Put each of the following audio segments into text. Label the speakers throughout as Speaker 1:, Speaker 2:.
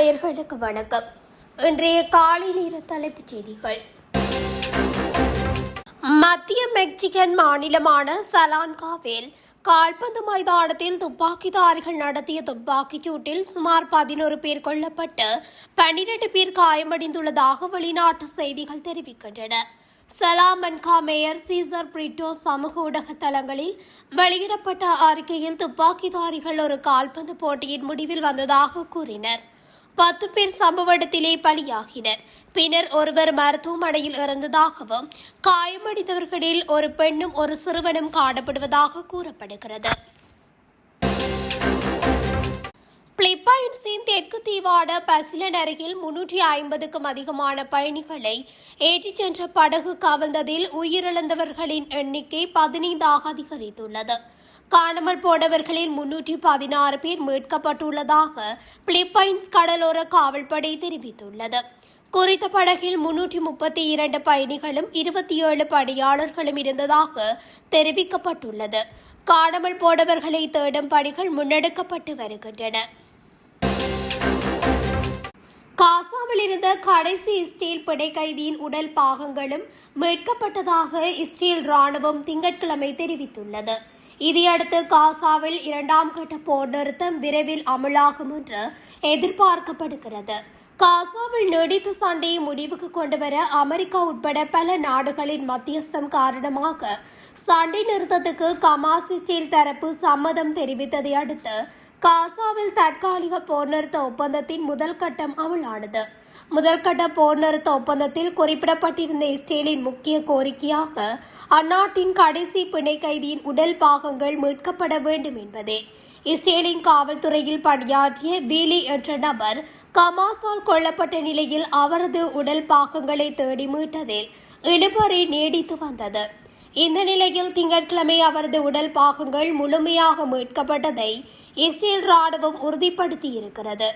Speaker 1: நேர்களுக்கு வணக்கம். இன்றைய காலை நேர தலைப்புச் செய்திகள். மத்திய மெக்சிகன் மாநிலமான சலான்காவில் கால்பந்து மைதானத்தில் துப்பாக்கிதாரிகள் நடத்திய துப்பாக்கிச் சூட்டில் சுமார் பதினோரு பேர் கொல்லப்பட்டு பன்னிரண்டு பேர் காயமடைந்துள்ளதாக வெளிநாட்டு செய்திகள் தெரிவிக்கின்றன. சலாமன்கா மேயர் சீசர் பிரிட்டோ சமூக ஊடக தளங்களில் வெளியிடப்பட்ட அறிக்கையில் துப்பாக்கிதாரிகள் ஒரு கால்பந்து போட்டியின் முடிவில் வந்ததாக கூறினர். பத்து பேர் சம்பவ இடத்திலே பலியாகினர். பின்னர் ஒருவர் மருத்துவமனையில் இறந்ததாகவும் காயமடைந்தவர்களில் ஒரு பெண்ணும் ஒரு சிறுவனும் காணப்படுவதாக கூறப்படுகிறது. பிலிப்பைன்ஸின் தெற்கு தீவான பசிலன் அருகில் முன்னூற்றி ஐம்பதுக்கும் அதிகமான பயணிகளை ஏற்றிச் சென்ற படகு கவிழ்ந்ததில் உயிரிழந்தவர்களின் எண்ணிக்கை பதினைந்தாக அதிகரித்துள்ளது. காணாமல் போனவர்களில் முன்னூற்றி பதினாறு பேர் மீட்கப்பட்டுள்ளதாக பிலிப்பைன்ஸ் கடலோர காவல்படை தெரிவித்துள்ளது. குறித்த படகில் முன்னூற்றி முப்பத்தி இரண்டு பயணிகளும் இருபத்தி ஏழு பணியாளர்களும் இருந்ததாக தெரிவிக்கப்பட்டுள்ளது. காணாமல் போனவர்களை தேடும் பணிகள் முன்னெடுக்கப்பட்டு வருகின்றன. காசாவில் இருந்த கடைசி இஸ்ரேல் பிணை கைதியின் உடல் பாகங்களும் மீட்கப்பட்டதாக இஸ்ரேல் ராணுவம் திங்கட்கிழமை தெரிவித்துள்ளது. இதையடுத்து காசாவில் இரண்டாம் கட்ட போர் நிறுத்தம் விரைவில் அமலாகும் என்று எதிர்பார்க்கப்படுகிறது. காசாவில் நீடித்த சண்டையை முடிவுக்கு கொண்டுவர அமெரிக்கா உட்பட பல நாடுகளின் மத்தியஸ்தம் காரணமாக சண்டை நிறுத்தத்துக்கு கமாஸ் இஸ்ரேல் தரப்பு சம்மதம் தெரிவித்ததை அடுத்து காசாவில் தற்காலிக போர் நிறுத்த ஒப்பந்தத்தின் முதல் கட்டம் அமலானது முதல்கட்ட போர் நிறுத்த ஒப்பந்தத்தில் குறிப்பிடப்பட்டிருந்த இஸ்ரேலின் முக்கிய கோரிக்கையாக அந்நாட்டின் கடைசி பிணை கைதியின் உடல் பாகங்கள் மீட்கப்பட வேண்டும் என்பதே. இஸ்ரேலின் காவல்துறையில் பணியாற்றிய பீலி என்ற நபர் கமாஸால் கொல்லப்பட்ட நிலையில் அவரது உடல் பாகங்களை தேடி மீட்டதில் இழுபறி நீடித்து வந்தது. இந்த நிலையில் திங்கட்கிழமை அவரது உடல் பாகங்கள் முழுமையாக மீட்கப்பட்டதை இஸ்ரேல் ராணுவம் உறுதிப்படுத்தியிருக்கிறது.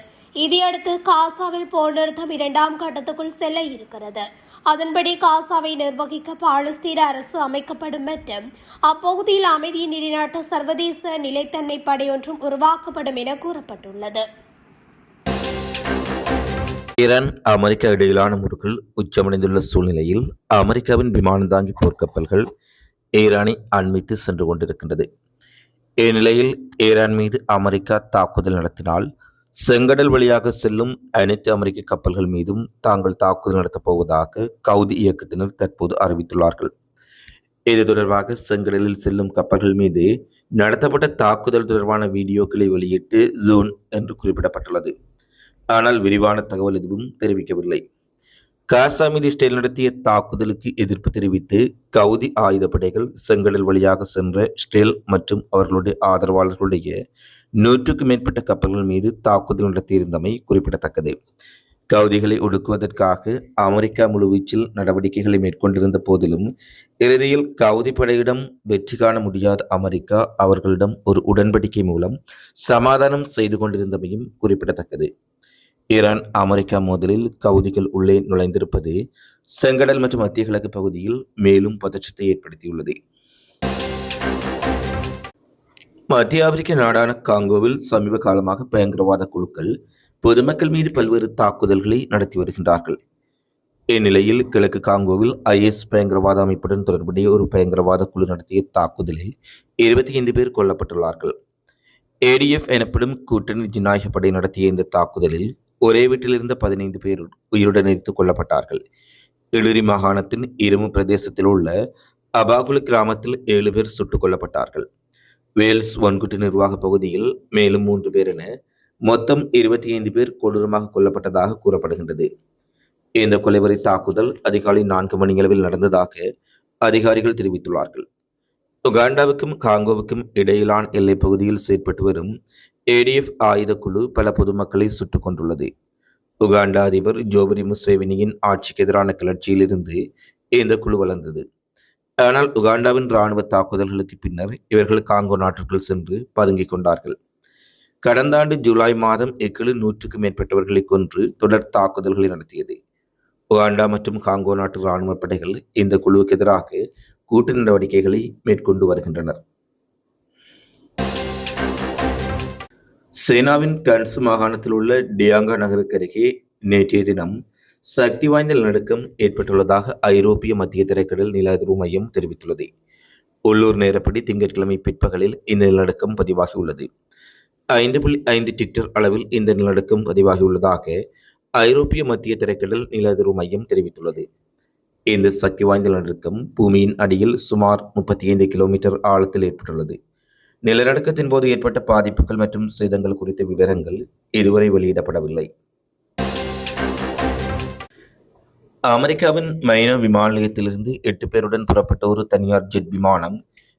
Speaker 1: இதையடுத்து காசாவில் போர் நிறுத்தம் இரண்டாம் கட்டத்துக்குள் செல்ல இருக்கிறது. அதன்படி காசாவை நிர்வகிக்க பாலஸ்தீன அரசு அமைக்கப்படும் மற்றும் அப்பகுதியில் அமைதியை நிலைநாட்ட சர்வதேச நிலைத்தன்மை படையொன்றும் உருவாக்கப்படும் என கூறப்பட்டுள்ளது.
Speaker 2: ஈரான் அமெரிக்கா இடையிலான முறுகள் உச்சமடைந்துள்ள சூழ்நிலையில் அமெரிக்காவின் விமானந்தாங்கி போர்க்கப்பல்கள் ஈரானை அண்மித்து சென்று கொண்டிருக்கின்றது. இந்நிலையில் ஈரான் மீது அமெரிக்கா தாக்குதல் நடத்தினால் செங்கடல் வழியாக செல்லும் அனைத்து அமெரிக்க கப்பல்கள் மீதும் தாங்கள் தாக்குதல் நடத்தப் போவதாக கவுதி இயக்கத்தினர் தற்போது அறிவித்துள்ளார்கள். இது தொடர்பாக செங்கடலில் செல்லும் கப்பல்கள் மீது நடத்தப்பட்ட தாக்குதல் தொடர்பான வீடியோக்களை வெளியிட்டு ஜூன் என்று குறிப்பிடப்பட்டுள்ளது. ஆனால் விரிவான தகவல் எதுவும் தெரிவிக்கவில்லை. காசா மீது இஸ்ரேல் நடத்திய தாக்குதலுக்கு எதிர்ப்பு தெரிவித்து கவுதி ஆயுதப்படைகள் செங்கடல் வழியாக சென்ற இஸ்ரேல் மற்றும் அவர்களுடைய ஆதரவாளர்களுடைய நூற்றுக்கும் மேற்பட்ட கப்பல்கள் மீது தாக்குதல் நடத்தியிருந்தமை குறிப்பிடத்தக்கது. கவுதிகளை ஒடுக்குவதற்காக அமெரிக்கா முழுவீச்சில் நடவடிக்கைகளை மேற்கொண்டிருந்த போதிலும் இறுதியில் கவுதி படையிடம் வெற்றி காண முடியாத அமெரிக்கா அவர்களிடம் ஒரு உடன்படிக்கை மூலம் சமாதானம் செய்து கொண்டிருந்தமையும் குறிப்பிடத்தக்கது. ஈரான் அமெரிக்கா மோதலில் கவுதிகள் உள்ளே நுழைந்திருப்பது செங்கடல் மற்றும் மத்திய கிழக்கு பகுதியில் மேலும் பதற்றத்தை ஏற்படுத்தியுள்ளது. மத்திய ஆப்பிரிக்க நாடான காங்கோவில் சமீப காலமாக பயங்கரவாத குழுக்கள் பொதுமக்கள் மீது பல்வேறு தாக்குதல்களை நடத்தி வருகின்றார்கள். இந்நிலையில் கிழக்கு காங்கோவில் ஐஎஸ் பயங்கரவாத அமைப்புடன் தொடர்புடைய ஒரு பயங்கரவாத குழு நடத்திய தாக்குதலில் இருபத்தி ஐந்து பேர் கொல்லப்பட்டுள்ளார்கள். ஏடிஎஃப் எனப்படும் கூட்டணி ஜனநாயக படை நடத்திய இந்த தாக்குதலில் ஒரே வீட்டில் இருந்த பதினைந்து பேர் உயிருடன் எரித்துக் கொல்லப்பட்டார்கள். இழுரி மாகாணத்தின் இருமு பிரதேசத்தில் உள்ள அபாகுல கிராமத்தில் ஏழு பேர் சுட்டுக் கொல்லப்பட்டார்கள். வேல்ஸ் வன்குட்டு நிர்வாக பகுதியில் மேலும் மூன்று பேர் என மொத்தம் இருபத்தி ஐந்து பேர் கொடூரமாக கொல்லப்பட்டதாக கூறப்படுகின்றது. இந்த கொலைவரி தாக்குதல் அதிகாலை நான்கு மணியளவில் நடந்ததாக அதிகாரிகள் தெரிவித்துள்ளார்கள். உகாண்டாவுக்கும் காங்கோவுக்கும் இடையிலான எல்லைப் பகுதியில் செயற்பட்டு வரும் ஏடிஎஃப் ஆயுத குழு பல பொதுமக்களை சுட்டுக் கொண்டுள்ளது உகாண்டா அதிபர் ஜோபரி முசேவினியின் ஆட்சிக்கு எதிரான கிளர்ச்சியிலிருந்து இந்த குழு வளர்ந்தது. ஆனால் உகாண்டாவின் இராணுவ தாக்குதல்களுக்கு பின்னர் இவர்கள் காங்கோ நாட்டிற்குள் சென்று பதுங்கிக் கொண்டார்கள். கடந்த ஆண்டு ஜூலை மாதம் இக்குழு நூற்றுக்கும் மேற்பட்டவர்களை கொன்று தொடர் தாக்குதல்களை நடத்தியது. உகாண்டா மற்றும் காங்கோ நாட்டு இராணுவ படைகள் இந்த குழுவுக்கு எதிராக கூட்டு நடவடிக்கைகளை மேற்கொண்டு வருகின்றனர். சீனாவின் கன்சு மாகாணத்தில் உள்ள டியாங்கா நகருக்கு அருகே நேற்றைய தினம் சக்தி வாய்ந்த நிலநடுக்கம் ஏற்பட்டுள்ளதாக ஐரோப்பிய மத்திய திரைக்கடல் நில அதிர்வு மையம் தெரிவித்துள்ளது. உள்ளூர் நேரப்படி திங்கட்கிழமை பிற்பகலில் இந்த நிலநடுக்கம் பதிவாகியுள்ளது. ஐந்து புள்ளி ஐந்து டிக்டர் அளவில் இந்த நிலநடுக்கம் பதிவாகியுள்ளதாக ஐரோப்பிய மத்திய திரைக்கடல் நில அதிர்வு மையம் தெரிவித்துள்ளது. இந்த சக்தி வாய்ந்த நிலநடுக்கம் பூமியின் அடியில் சுமார் முப்பத்தி ஐந்து கிலோமீட்டர் ஆழத்தில் ஏற்பட்டுள்ளது. நிலநடுக்கத்தின் போது ஏற்பட்ட பாதிப்புகள் மற்றும் சேதங்கள் குறித்த விவரங்கள் இதுவரை வெளியிடப்படவில்லை. அமெரிக்காவின் மைனோ விமான நிலையத்திலிருந்து எட்டு பேருடன் புறப்பட்ட ஒரு தனியார் ஜெட் விமானம்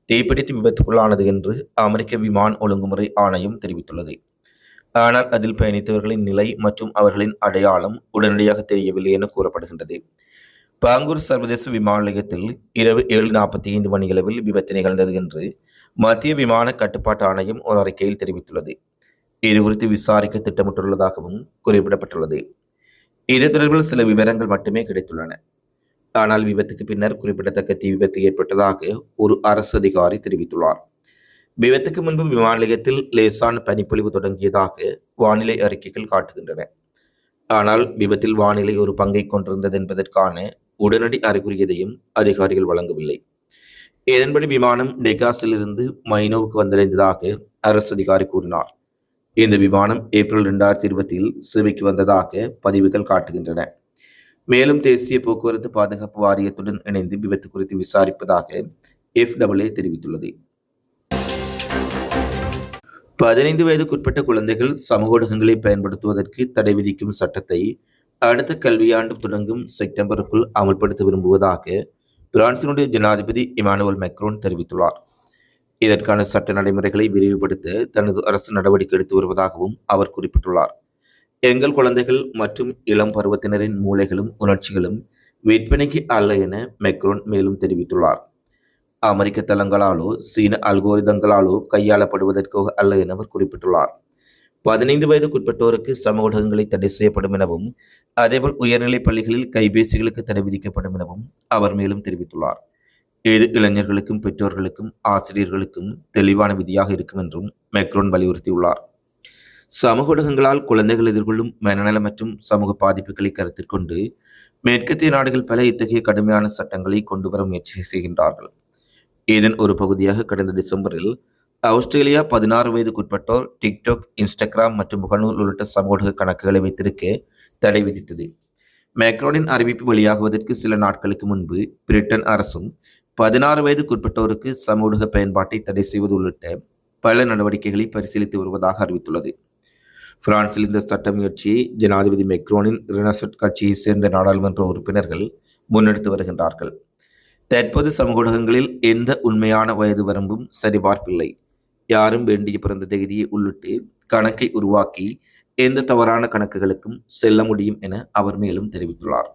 Speaker 2: தீப்பிடித்து விபத்துக்குள்ளானது என்று அமெரிக்க விமான ஒழுங்குமுறை ஆணையம் தெரிவித்துள்ளது. ஆனால் அதில் பயணித்தவர்களின் நிலை மற்றும் அவர்களின் அடையாளம் உடனடியாக தெரியவில்லை என கூறப்படுகின்றது. பாங்கூர் சர்வதேச விமான நிலையத்தில் இரவு ஏழு நாற்பத்தி ஐந்து மணியளவில் விபத்து நிகழ்ந்தது என்று மத்திய விமான கட்டுப்பாட்டு ஆணையம் ஒரு அறிக்கையில் தெரிவித்துள்ளது. இது குறித்து விசாரிக்க திட்டமிட்டுள்ளதாகவும் குறிப்பிடப்பட்டுள்ளது. இது தொடர்பில் சில விவரங்கள் மட்டுமே கிடைத்துள்ளன. ஆனால் விபத்துக்கு பின்னர் குறிப்பிடத்தக்க தீ விபத்து ஏற்பட்டதாக ஒரு அரசு அதிகாரி தெரிவித்துள்ளார். விபத்துக்கு முன்பு விமான நிலையத்தில் லேசான பனிப்பொழிவு தொடங்கியதாக வானிலை அறிக்கைகள் காட்டுகின்றன. ஆனால் விபத்தில் வானிலை ஒரு பங்கை கொண்டிருந்தது என்பதற்கான உடனடி அறிகுறி எதையும் அதிகாரிகள் வழங்கவில்லை. இதன்படி விமானம் டெகாஸிலிருந்து மைனோவுக்கு வந்தடைந்ததாக அரசு அதிகாரி கூறினார். இந்த விமானம் ஏப்ரல் இரண்டாயிரத்தி இருபத்தில் சேவைக்கு வந்ததாக பதிவுகள் காட்டுகின்றன. மேலும் தேசிய போக்குவரத்து பாதுகாப்பு வாரியத்துடன் இணைந்து விபத்து குறித்து விசாரிப்பதாக எஃப்டபிள்யூ தெரிவித்துள்ளது. பதினைந்து வயதுக்குட்பட்ட குழந்தைகள் சமூக ஊடகங்களை பயன்படுத்துவதற்கு தடை விதிக்கும் சட்டத்தை அடுத்த கல்வியாண்டு தொடங்கும் செப்டம்பருக்குள் அமல்படுத்த விரும்புவதாக பிரான்சினுடைய ஜனாதிபதி இமானுவல் மெக்ரோன் தெரிவித்துள்ளார். இதற்கான சட்ட நடைமுறைகளை விரிவுபடுத்த தனது அரசு நடவடிக்கை எடுத்து வருவதாகவும் அவர் குறிப்பிட்டுள்ளார். எங்கள் குழந்தைகள் மற்றும் இளம் பருவத்தினரின் மூளைகளும் உணர்ச்சிகளும் விற்பனைக்கு அல்ல என மெக்ரோன் மேலும் தெரிவித்துள்ளார். அமெரிக்க தளங்களாலோ சீன அல்கோரிதங்களாலோ கையாளப்படுவதற்கோ அல்ல என அவர் குறிப்பிட்டுள்ளார். பதினைந்து வயதுக்குட்பட்டோருக்கு சமூக ஊடகங்களை தடை செய்யப்படும் எனவும் அதேபோல் உயர்நிலைப் பள்ளிகளில் கைபேசிகளுக்கு தடை விதிக்கப்படும் எனவும் அவர் மேலும் தெரிவித்துள்ளார். இது இளைஞர்களுக்கும் பெற்றோர்களுக்கும் ஆசிரியர்களுக்கும் தெளிவான விதியாக இருக்கும் என்றும் மெக்ரோன் வலியுறுத்தியுள்ளார். சமூக ஊடகங்களால் குழந்தைகள் எதிர்கொள்ளும் மனநல மற்றும் சமூக பாதிப்புகளை கருத்தில் கொண்டு மேற்கத்திய நாடுகள் பல இத்தகைய கடுமையான சட்டங்களை கொண்டு வர முயற்சி செய்கின்றார்கள். இதன் ஒரு பகுதியாக கடந்த டிசம்பரில் ஆஸ்திரேலியா பதினாறு வயதுக்குட்பட்டோர் டிக்டாக் இன்ஸ்டாகிராம் மற்றும் முகநூல் உள்ளிட்ட சமூக கணக்குகளை வைத்திருக்க தடை விதித்தது. மேக்ரோனின் அறிவிப்பு வெளியாகுவதற்கு சில நாட்களுக்கு முன்பு பிரிட்டன் அரசும் பதினாறு வயதுக்குட்பட்டோருக்கு சமூக பயன்பாட்டை தடை செய்வது உள்ளிட்ட பல நடவடிக்கைகளை பரிசீலித்து வருவதாக அறிவித்துள்ளது. பிரான்சில் இந்த சட்ட முயற்சியை ஜனாதிபதி மெக்ரோனின் ரினசட் கட்சியை சேர்ந்த நாடாளுமன்ற உறுப்பினர்கள் முன்னெடுத்து வருகின்றார்கள். தற்போது சமூக ஊடகங்களில் எந்த உண்மையான வயது வரம்பும் சரிபார்ப்பில்லை. யாரும் வேண்டிய பிறந்த தேதியை உள்ளிட்டு கணக்கை உருவாக்கி எந்த தவறான கணக்குகளுக்கும் செல்ல முடியும் என அவர் மேலும் தெரிவித்துள்ளார்.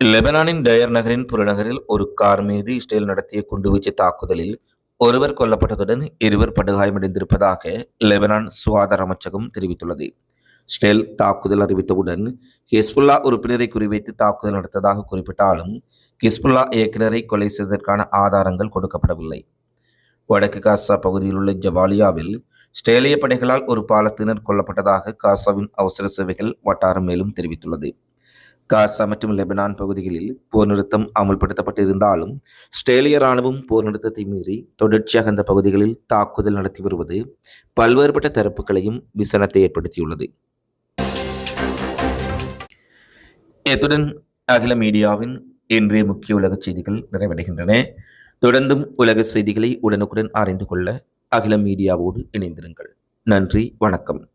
Speaker 2: லெபனானின் டயர் நகரின் புறநகரில் ஒரு கார் மீது இஸ்ரேல் நடத்திய குண்டுவீச்சு தாக்குதலில் ஒருவர் கொல்லப்பட்டதுடன் இருவர் படுகாயமடைந்திருப்பதாக லெபனான் சுகாதார அமைச்சகம் தெரிவித்துள்ளது. ஸ்டெல் தாக்குதல் அறிவித்தவுடன் ஹிஸ்புல்லா உறுப்பினரை குறிவைத்து தாக்குதல் நடத்ததாக குறிப்பிட்டாலும் ஹிஸ்புல்லா இயக்குநரை கொலை செய்ததற்கான ஆதாரங்கள் கொடுக்கப்படவில்லை. வடக்கு காசா பகுதியில் உள்ள ஜபாலியாவில் இஸ்ரேலிய படைகளால் ஒரு பாலஸ்தீனர் கொல்லப்பட்டதாக காசாவின் அவசர சேவைகள் வட்டாரம் மேலும் தெரிவித்துள்ளது. காசா மற்றும் லெபனான் பகுதிகளில் போர் நிறுத்தம் அமுல்படுத்தப்பட்டிருந்தாலும் ஸ்ட்ரேலிய ராணுவம் போர் நிறுத்தத்தை மீறி தொடர்ச்சியாக அந்த பகுதிகளில் தாக்குதல் நடத்தி வருவது பல்வேறுபட்ட தரப்புகளையும் விசனத்தை ஏற்படுத்தியுள்ளது. இத்துடன் அகில மீடியாவின் இன்றைய முக்கிய உலக செய்திகள் நிறைவடைகின்றன. தொடர்ந்தும் உலக செய்திகளை உடனுக்குடன் அறிந்து கொள்ள அகில மீடியாவோடு இணைந்திருங்கள். நன்றி வணக்கம்.